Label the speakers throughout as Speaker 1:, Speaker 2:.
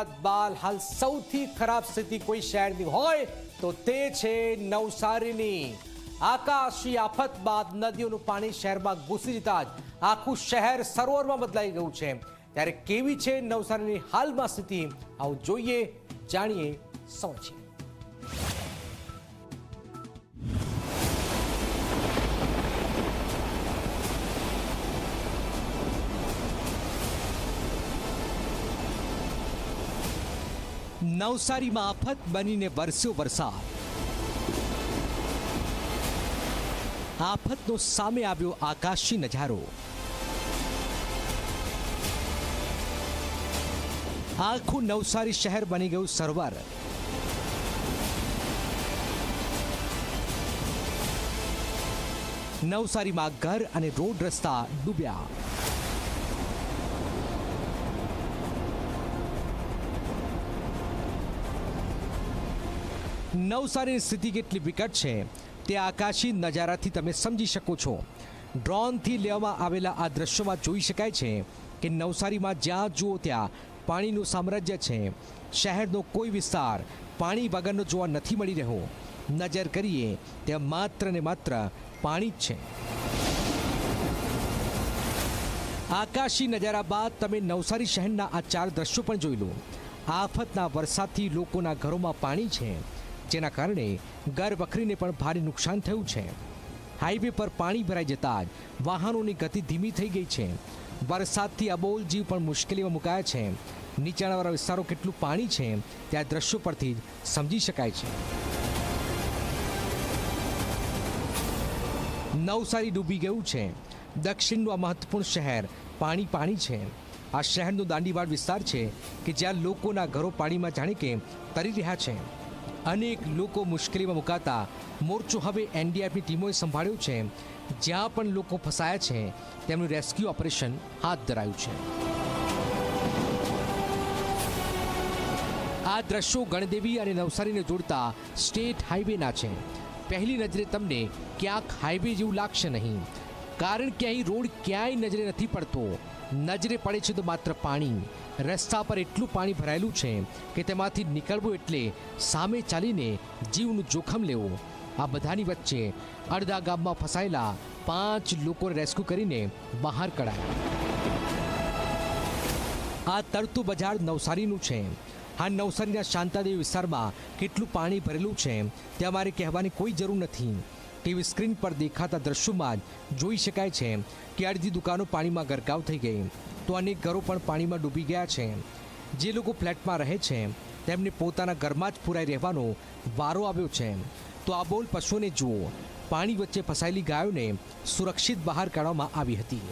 Speaker 1: વરસાદ બાદ હાલ સૌથી ખરાબ સ્થિતિ કોઈ શહેરની હોય તો તે છે નવસારીની. આકાશી આફત બાદ નદીઓનું પાણી શહેરમાં ઘૂસી જતા જ આખું શહેર સરોવરમાં બદલાઈ ગયું છે. ત્યારે કેવી છે નવસારીની હાલમાં સ્થિતિ? આવું જોઈએ, જાણીએ સમજીએ. નવસારીમાં આફત બનીને વરસ્યો વરસાદ. આફતનો સામે આવ્યો આકાશી નજારો. આખું નવસારી શહેર બની ગયું સરવર. નવસારીમાં ઘર અને રોડ રસ્તા ડૂબ્યા. નવસારીની સ્થિતિ કેટલી વિકટ છે તે આકાશી નજારાથી તમે સમજી શકો છો. ડ્રોનથી લેવામાં આવેલા આ દ્રશ્યોમાં જોઈ શકાય છે કે નવસારીમાં જ્યાં જુઓ ત્યાં પાણીનું સામ્રાજ્ય છે. શહેરનો કોઈ વિસ્તાર પાણી વગરનો જોવા નથી મળી રહ્યો. નજર કરીએ, ત્યાં માત્ર ને માત્ર પાણી જ છે. આકાશી નજારા બાદ તમે નવસારી શહેરના આ ચાર દ્રશ્યો પણ જોઈ લો. આફતના વરસાદથી લોકોના ઘરોમાં પાણી છે. જેના કારણે ઘર વખરીને પણ ભારે નુકસાન થયું છે. હાઈવે પર પાણી ભરાઈ જતા જ વાહનોની ગતિ ધીમી થઈ ગઈ છે. વરસાદથી અબોલ જીવ પણ મુશ્કેલીમાં મુકાયા છે. નીચાણવાળા વિસ્તારો કેટલું પાણી છે તે આ દ્રશ્યો પરથી જ સમજી શકાય છે. નવસારી ડૂબી ગયું છે. દક્ષિણનું આ મહત્વપૂર્ણ શહેર પાણી પાણી છે. આ શહેરનો દાંડીવાડ વિસ્તાર છે કે જ્યાં લોકોના ઘરો પાણીમાં જાણે કે તરી રહ્યા છે. અનેક લોકો મુશ્કેલીમાં મુકાતા. મોરચો હવે એનડીઆરએફની ટીમોએ સંભાળ્યો છે. જ્યાં પણ લોકો ફસાયા છે, તેમનું રેસ્ક્યુ ઓપરેશન હાથ ધરાયું છે. આ દ્રશ્યો ગણદેવી અને નવસારીને જોડતા સ્ટેટ હાઈવેના છે. પહેલી નજરે તમને ક્યાંક હાઈવે જેવું લાગશે નહીં. કારણ કે અહીં રોડ ક્યાંય નજરે નથી પડતો. નજરે પડે છે તો માત્ર પાણી. રસ્તા પર એટલું પાણી ભરાયેલું છે કે તેમાંથી નીકળવું એટલે સામે ચાલીને જીવનું જોખમ લેવું. આ બધાની વચ્ચે અડધા ગામમાં ફસાયેલા પાંચ લોકોને રેસ્ક્યુ કરીને બહાર કઢાયા. આ તરતું બજાર નવસારીનું છે. આ નવસારીના શાંતાદેવી વિસ્તારમાં કેટલું પાણી ભરેલું છે તે અમારે કહેવાની કોઈ જરૂર નથી. ટીવી સ્ક્રીન પર દેખાતા દ્રશ્યોમાં જ જોઈ શકાય છે કે અડધી દુકાનો પાણીમાં ગરકાવ થઈ ગઈ. અનેક ઘરો પણ પાણીમાં ડૂબી ગયા છે. જે લોકો ફ્લેટમાં રહે છે, તેમને પોતાના ઘરમાં જ પુરાઈ રહેવાનો વારો આવ્યો છે. તો આ બોલ પશુઓને જુઓ. પાણી વચ્ચે ફસાયેલી ગાયોને સુરક્ષિત બહાર કાઢવામાં આવી હતી.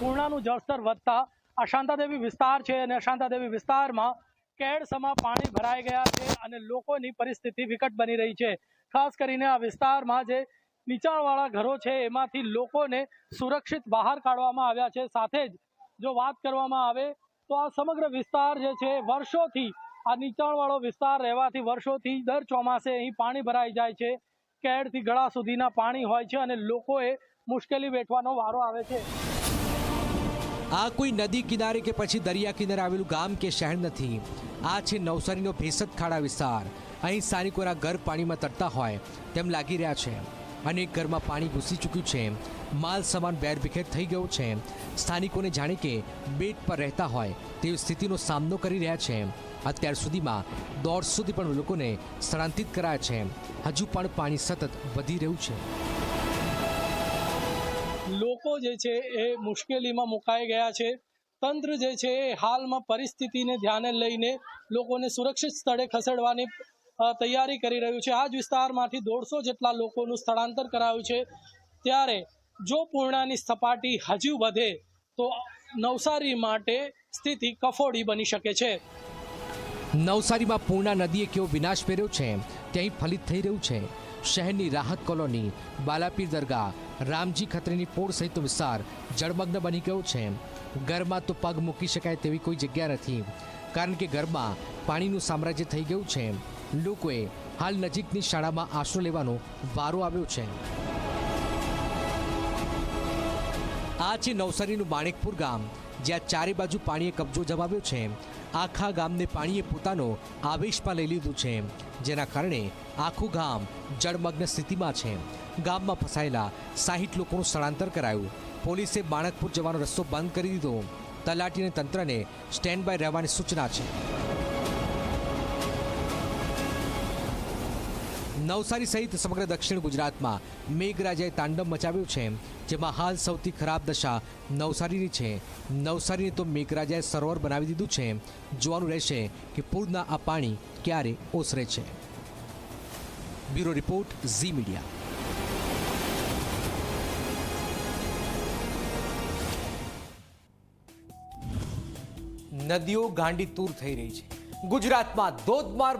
Speaker 2: પૂર્ણાનું જળસ્તર વધતા અશાંતાદેવી વિસ્તાર છે અને અશાંતાદેવી વિસ્તારમાં કેડસમાં પાણી ભરાઈ ગયા છે અને લોકોની પરિસ્થિતિ વિકટ બની રહી છે. ખાસ કરીને આ વિસ્તારમાં જે નીચાણવાળા ઘરો છે, એમાંથી લોકોને સુરક્ષિત બહાર કાઢવામાં આવ્યા છે. સાથે જ જો વાત કરવામાં આવે તો આ સમગ્ર વિસ્તાર જે છે, વર્ષોથી આ નીચાણવાળો વિસ્તાર રહેવાથી વર્ષોથી દર ચોમાસે અહીં પાણી ભરાઈ જાય છે. કેડથી ગળા સુધીના પાણી હોય છે અને લોકોએ મુશ્કેલી વેઠવાનો વારો આવે છે.
Speaker 1: આ કોઈ નદી કિનારે કે પછી દરિયા કિનારે આવેલું ગામ કે શહેર નથી. આ છે નવસારીનો ભેસત ખાડા વિસ્તાર. અહીં સ્થાનિકોના ઘર પાણીમાં તરતા હોય તેમ લાગી રહ્યા છે. અનેક ઘરમાં પાણી ઘૂસી ચૂક્યું છે. માલ સામાન બેરવિખેર થઈ ગયો છે. સ્થાનિકોને જાણે કે બેટ પર રહેતા હોય તેવી સ્થિતિનો સામનો કરી રહ્યા છે. અત્યાર સુધીમાં દોઢસોથી પણ લોકોને સ્થળાંતરિત કરાયા છે. હજુ પણ પાણી સતત વધી રહ્યું છે.
Speaker 2: લોકો જે છે એ મુશ્કેલીમાં મુકાઈ ગયા છે. તંત્ર જે છે એ હાલમાં પરિસ્થિતિને ધ્યાને લઈને લોકોને સુરક્ષિત સ્થળે ખસેડવાની તૈયારી કરી રહ્યું છે. આ જ વિસ્તારમાંથી દોઢસો જેટલા લોકોનું સ્થળાંતર કરાયું છે. ત્યારે જો પૂર્ણાની સપાટી હજુ વધે, તો નવસારી માટે સ્થિતિ કફોડી બની શકે છે.
Speaker 1: નવસારીમાં પૂર્ણા નદીએ કેવો વિનાશ પહેર્યો છે ત્યાં ફલિત થઈ રહ્યું છે. શહેરની રાહત કોલોની, બાલાપીર દરગાહ, રામજી ખત્રીની પોળ સહિત વિસ્તાર જળમગ્ન બની ગયો છે. ઘરમાં તો પગ મૂકી શકાય તેવી કોઈ જગ્યા નથી. કારણ કે ઘરમાં પાણીનું સામ્રાજ્ય થઈ ગયું છે. લોકોએ હાલ નજીકની શાળામાં આશરો લેવાનો વારો આવ્યો છે. આ છે નવસારીનું માણેકપુર ગામ, જ્યાં ચારે બાજુ પાણીએ કબજો જમાવ્યો છે, આખા ગામને પાણીએ પોતાનો આવેશમાં લઈ લીધું છે, જેના કારણે આખું ગામ જળમગ્ન સ્થિતિમાં છે. ગામમાં ફસાયેલા સાહીઠ લોકોનું સ્થળાંતર કરાયું. પોલીસે બાણકપુર જવાનો રસ્તો બંધ કરી દીધો. તલાટી અને તંત્રને સ્ટેન્ડ બાય રહેવાની સૂચના છે. નવસારી સહિત સમગ્ર દક્ષિણ ગુજરાતમાં મેઘરાજાએ તાંડવ મચાવ્યું છે, જેમાં હાલ સૌથી ખરાબ દશા નવસારીની છે. નવસારીને તો મેઘરાજાએ સરોવર બનાવી દીધું છે. જોવાનું રહેશે કે પૂરના આ પાણી ક્યારે ઓસરે છે. Bureau report, Zee media. નદીઓ ગાંડી તૂર થઈ રહી છે. ગુજરાતમાં ધોધમાર